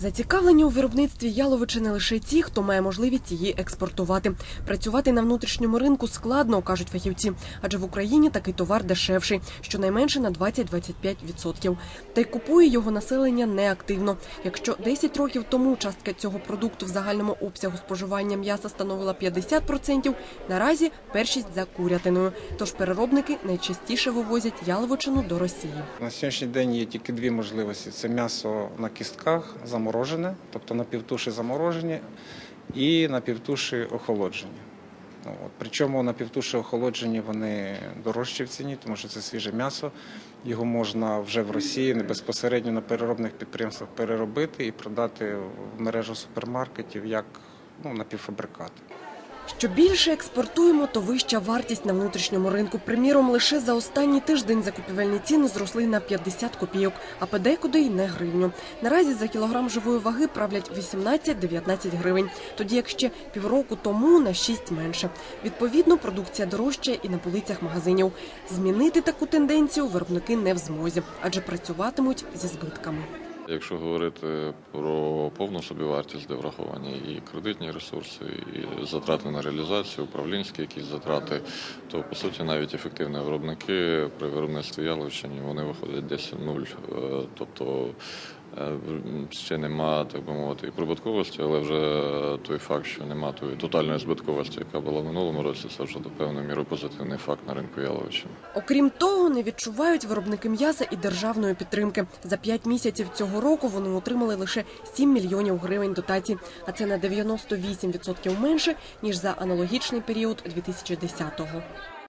Зацікавлені у виробництві яловичі не лише ті, хто має можливість її експортувати. Працювати на внутрішньому ринку складно, кажуть фахівці, адже в Україні такий товар дешевший, щонайменше на 20-25%. Та й купує його населення неактивно. Якщо 10 років тому частка цього продукту в загальному обсягу споживання м'яса становила 50%, наразі першість за курятиною. Тож переробники найчастіше вивозять яловичину до Росії. На сьогоднішній день є тільки дві можливості: це м'ясо на кістках заморожене, тобто напівтуші заморожені, і напівтуші охолоджені. Ну, от. Причому напівтуші охолоджені вони дорожчі в ціні, тому що це свіже м'ясо. Його можна вже в Росії безпосередньо на переробних підприємствах переробити і продати в мережу супермаркетів як ну, напівфабрикати. Що більше експортуємо, то вища вартість на внутрішньому ринку. Приміром, лише за останній тиждень закупівельні ціни зросли на 50 копійок, а подекуди й не гривню. Наразі за кілограм живої ваги правлять 18-19 гривень, тоді як ще півроку тому на 6 менше. Відповідно, продукція дорожча і на полицях магазинів. Змінити таку тенденцію виробники не в змозі, адже працюватимуть зі збитками. Якщо говорити про повну собівартість, де враховані і кредитні ресурси, і затрати на реалізацію, управлінські якісь затрати, то по суті навіть ефективні виробники при виробництві яловичині вони виходять десь нуль. Е, Тобто ще нема, так би мовити, і прибутковості, але вже той факт, що нема тої тотальної збитковості, яка була в минулому році, це вже до певної міри позитивний факт на ринку яловичини. Окрім того, не відчувають виробники м'яса і державної підтримки. За п'ять місяців цього року вони отримали лише 7 мільйонів гривень дотацій, а це на 98% менше ніж за аналогічний період 2010-го.